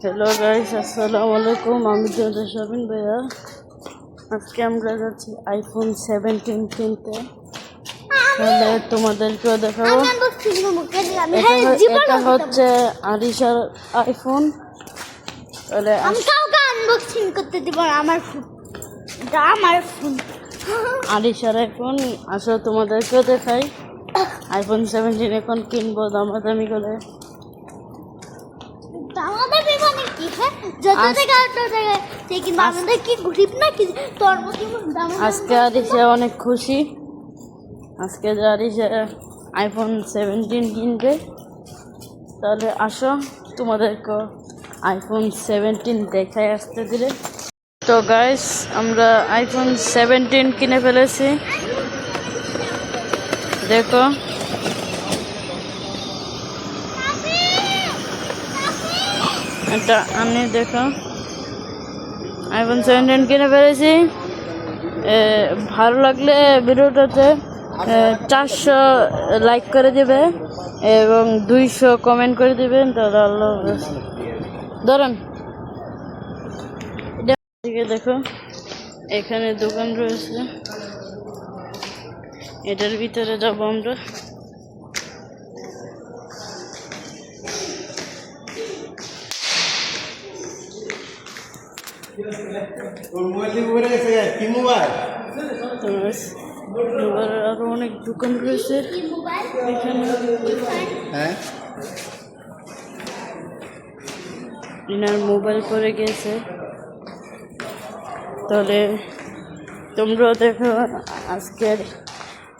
Hello guys আসসালামু আলাইকুম আমি তোমাদের শাবিন ভাইয়া। আজকে আমরা যাচ্ছি আইফোন সেভেন্টিন কিনতে। তাহলে তোমাদেরকেও দেখাবো। এটা হ্যাঁ হচ্ছে আরিশার আইফোন তাহলে আনবক্সিং করতে দিব আমার ফোন এটা আমার ফোন আরিশার আইফোন আসো তোমাদেরকেও দেখাই। আইফোন সেভেন্টিন এখন কিনবো দামাদামি করে আমাদের বিমানে কি হ্যাঁ যত আজ- থেকে আট থেকে সে কিন্তু আমাদের কি গরিব না কি তোর মতো দাম আজকে আরিশা অনেক খুশি। আজকে যে আরিশা আইফোন সেভেন্টিন কিনবে তাহলে আসো তোমাদেরকে আইফোন সেভেন্টিন দেখাই আসতে দিলে। তো গাইস আমরা আইফোন সেভেন্টিন কিনে ফেলেছি। দেখো। এটা আমি দেখো। আইফোন সেভেন্টিন কিনে এ, ভালো লাগলে ভিডিওটাতে চারশো লাইক করে দেবে এবং দুইশো কমেন্ট করে দেবেন তাহলে আল্লাহ। ধরেন। এদিকে দেখো এখানে দোকান রয়েছে। এটার ভিতরে যাব আমরা। আরও অনেক দোকান রয়েছে। এনার মোবাইল পরে গেছে। তাহলে তোমরাও দেখো আজকের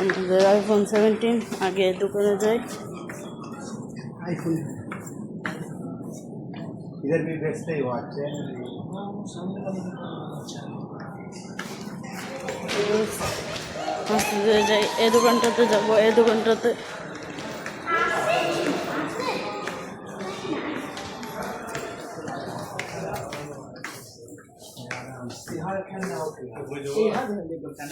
আমাদের আইফোন সেভেন্টিন আগে দোকানে যাই আইফোন derbi besley watch যাই এ দোকানটাতে যাব এ দোকানটাতে هذا اللي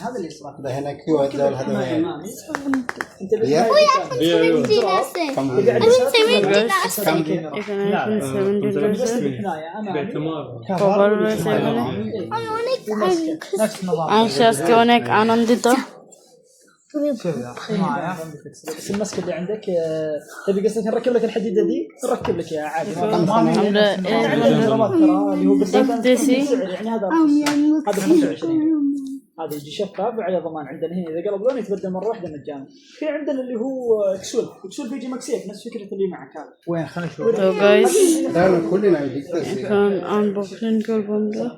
هذا اللي هذا اللي هذا اللي هذا اللي كم এখন সেভেন্টিন আছে كم এখানে আইফোন সেভেন্টিন রয়েছে باعتمار কভার রয়েছে এখানে আমি অনেক আইসা আজকে অনেক আনন্দিত بس المسكه اللي عندك آه، تبي قصدك نركب لك الحديده دي نركب لك اياها عادي ما আমরা এই عندنا جرامات ترى اللي هو بالسعر দেখতেছি يعني هذا আমি هذا আনবক্সিং 25 هذا يجي شفاف وعلى ضمان عندنا هنا. إذا قلب لون يتبدل مرة واحدة مجانا. في عندنا اللي هو اكسول اكسول بيجي مكسيك نفس فكرة اللي معك هذا. وين؟ خلينا نشوف. دايما كلنا عندي كان انبوكسنج your bundle.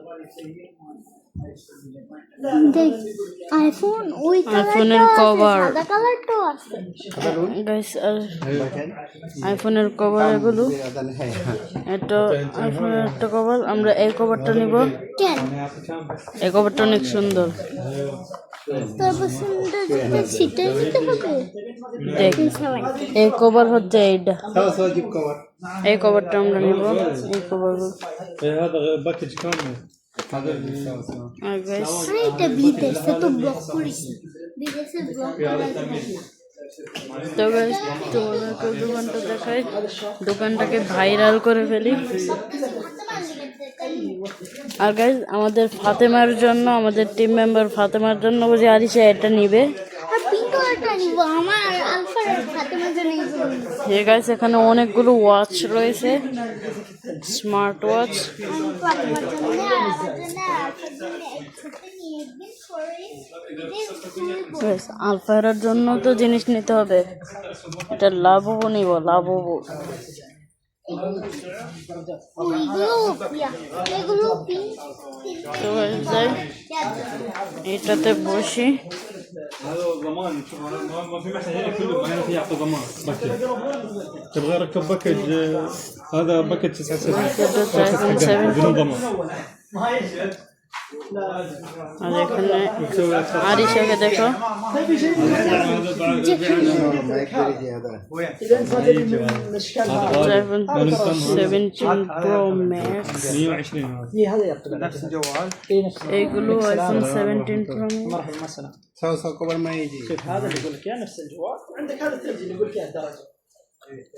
আইফোন ওই আইফোনের কভার গাইস আর আইফোনের কভার এগুলো এটা আইফোনের একটা কভার আমরা এই কভারটা নিব। এই কভারটা অনেক সুন্দর। এই কভার হচ্ছে এইটা। এই কভারটা আমরা নিব এই কভার এটা বিদেশে তো ব্লক তো দোকানটা দেখাই দোকানটাকে ভাইরাল করে ফেলি আর গাইজ আমাদের ফাতেমার জন্য আমাদের টিম মেম্বার ফাতেমার জন্য বুঝি আরিশা এটা নিবে হে গাইস এখানে অনেকগুলো ওয়াচ রয়েছে। স্মার্ট ওয়াচ আমি জন্য তো জিনিস নিতে হবে। এটা লাভবো নিব guys, যাই। এটাতে বসি। هذا ضمان شوف ما في محل كله ما في يعطي ضمان. تبغى اركب باكج آه، هذا باكج 99 ما يجد আর এখানে يسوي لك خط. আরিশাকে দেখো هذا بعد ما يقدر يجي هذا اذا انت ما تبي من الاشكال هذا আইফোন সেভেন্টিন প্রো ম্যাক্স 120 هذا اي هذا يركب نفس الجوال اي نفس এইগুলো iPhone seventeen pro max مرحبا مسنا سوا سوا كبر ما يجي شوف هذا اللي يقول لك اياه نفس الجوال وعندك هذا الثلج اللي يقول لك اياه الدرجه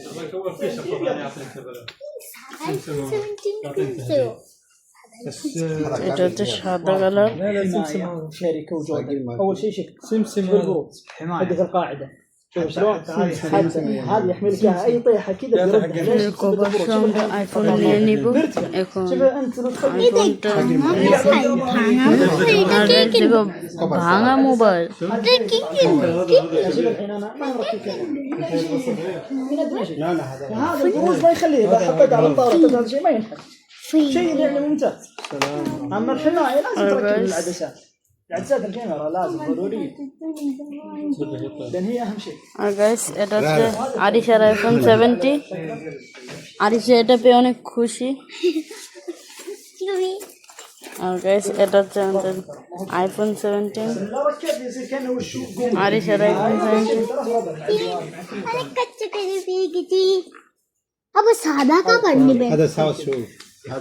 هذاك هو في شفره ثانيه يعطيك هذا غلط لا لا سمسم شركه وجوده اول شيء شك سمسم حمايه هذه القاعده شوف شلون هذه يحملك اياها اي طيحه كذا شوف انت هذا موبايل هذا أنا ما يخليه اذا حطيت على الطاوله ما ينحل شيء يعني ممتاز اما الحمايه لازم تركب guys. العدسات العدسات الكاميرا لازم ضروريه لان هي اهم شيء আর গাইস এটা হচ্ছে আরিশার আইফোন সেভেন্টি আরিশা এটা পেয়ে অনেক খুশি তুমি আর গাইস এটা হচ্ছে আমাদের আইফোন সেভেন্টিন لو ركبت يصير كانه وش قوم আরিশার আইফোন সেভেন্টিন অনেক কাচ্চা করে পেয়ে গেছি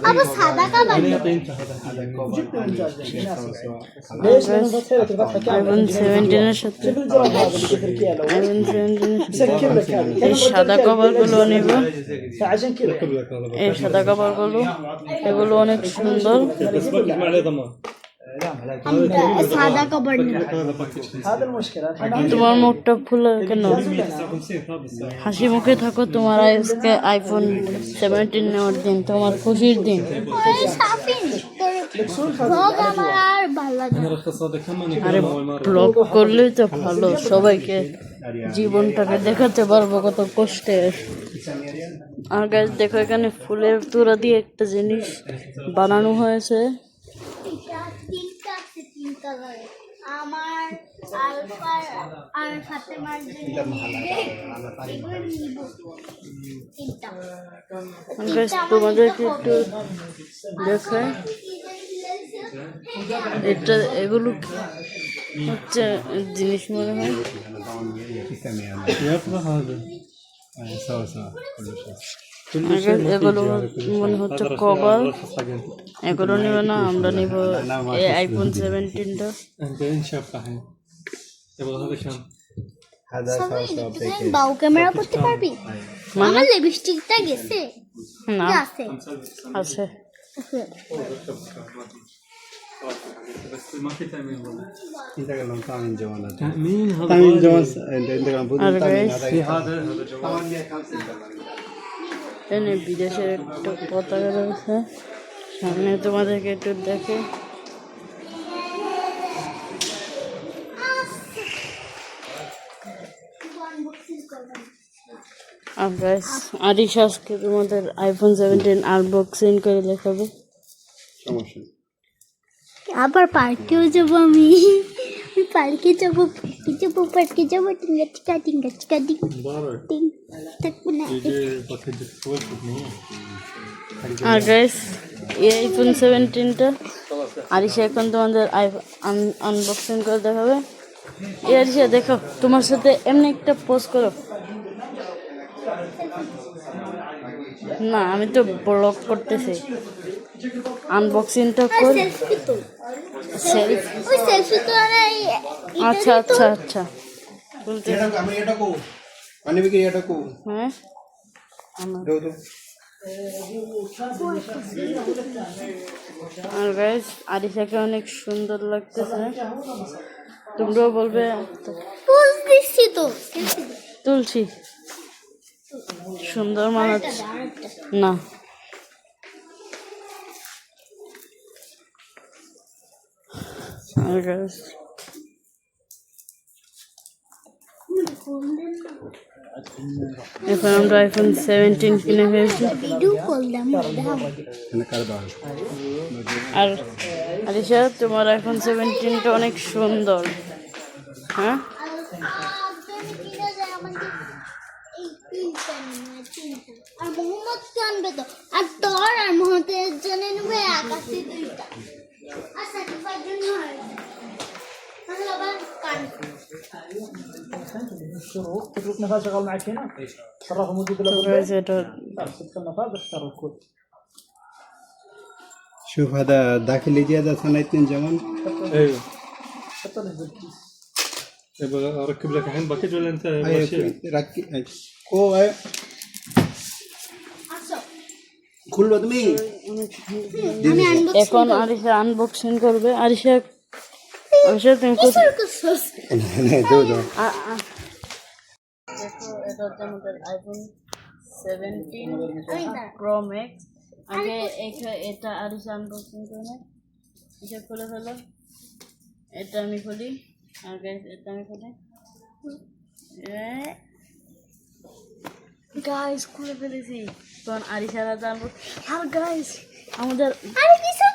আবার সাদা কাবার নেবেন هذا ساوث شوف هذا আবার সাদা কাবার নেবেন يعطي انت هذا جدا ممتاز يناسب. ليش؟ لانه فتحت لك الفتحه আইফোন كامله সেভেন্টিনের সাথে شوف الجراب هذا اللي كثر كيلو আইফোন সেভেন্টিনের مسكر لك هذا এই সাদা কভারগুলো নিব فعشان كذا ركب لك هذا এই সাদা কভারগুলো এগুলো অনেক সুন্দর তোমার হাসি মুখে থাকো তোমার আইফোন সেভেন্টিন নেওয়ার দিন তোমার খুশির দিন। আরে ব্লগ করলেই তো ভালো সবাইকে জীবনটাকে দেখাতে পারব কত কষ্টের আর গাছ দেখো এখানে ফুলের তোরা দিয়ে একটা জিনিস বানানো হয়েছে। আমার আলফার আর ফাতেমার তোমাদেরকে একটু দেখায় এটা এগুলো হচ্ছে জিনিস মনে হয়। খাওয়া যায় এগুলো মনে হচ্ছে কভার এগুলো নেব না আমরা নিব আইফোন সেভেন্টিনটা বাউ মানে? না। আছে। জমান এখানে বিদেশের একটা পতাকা রয়েছে। সামনে তোমাদেরকে একটু দেখে। আর গাইস আরিশ আজকে তোমাদের আইফোন সেভেন্টিন আনবক্সিং করে দেখাবে। আবার পার্কেও যাব আমি। পালকে যাব পালকে যাব পালকে যাব টিঙ্গা চিকা টিঙ্গা চিকা ডিং টিং থাকব না। আর গাইস এই আইফোন সেভেন্টিনটা আরিশা এখন তোমাদের আনবক্সিং করে দেখাবে। এ আরিশা দেখো তোমার সাথে এমনি একটা পোস্ট করো। না আমি তো ব্লগ করতেছি। আনবক্সিংটা করি। আচ্ছা আচ্ছা আচ্ছা। বলতে আমি এটা কো। পানি বিক্রি এটা কো। হ্যাঁ? দাও আর অনেক সুন্দর লাগতেছে। তোমরাও বলবে দিচ্ছি তো। তুলছি। সুন্দর মানাচ্ছে না। আর এখন আমরা আইফোন সেভেন্টিন কিনে ফেলছি আর আলিশা, তোমার আইফোন সেভেন্টিনটা অনেক সুন্দর। হ্যাঁ? আর তো তোর আর মোহাম্মদের জন্য আকাশে দুইটা। আর تترك نفاذ شغال معك هنا صرفه موجود له guys, এটা بس تدخل نفاذ اختار الكود شوف هذا داخلي زيادة سنة اثنين جوان ايوه حط له بالكيس يبغى اركب لك الحين باكج ولا انت أيوة ماشي؟ ركب ও ভাই আসো খুলবা তুমি আমি আনবো এখন আরিশা আনবক্সিং করবে আরিশা তুমি দেখো এটা হচ্ছে আমাদের আইফোন সেভেন্টিন প্রো ম্যাক্স আগে এটা আনবক্সিং করে এটা খুলে ফেলো এটা আমি খুলি এটা আমি খুলি গাইস খুলে ফেলেছি তখন আর গাইস আমাদের আরে কিছু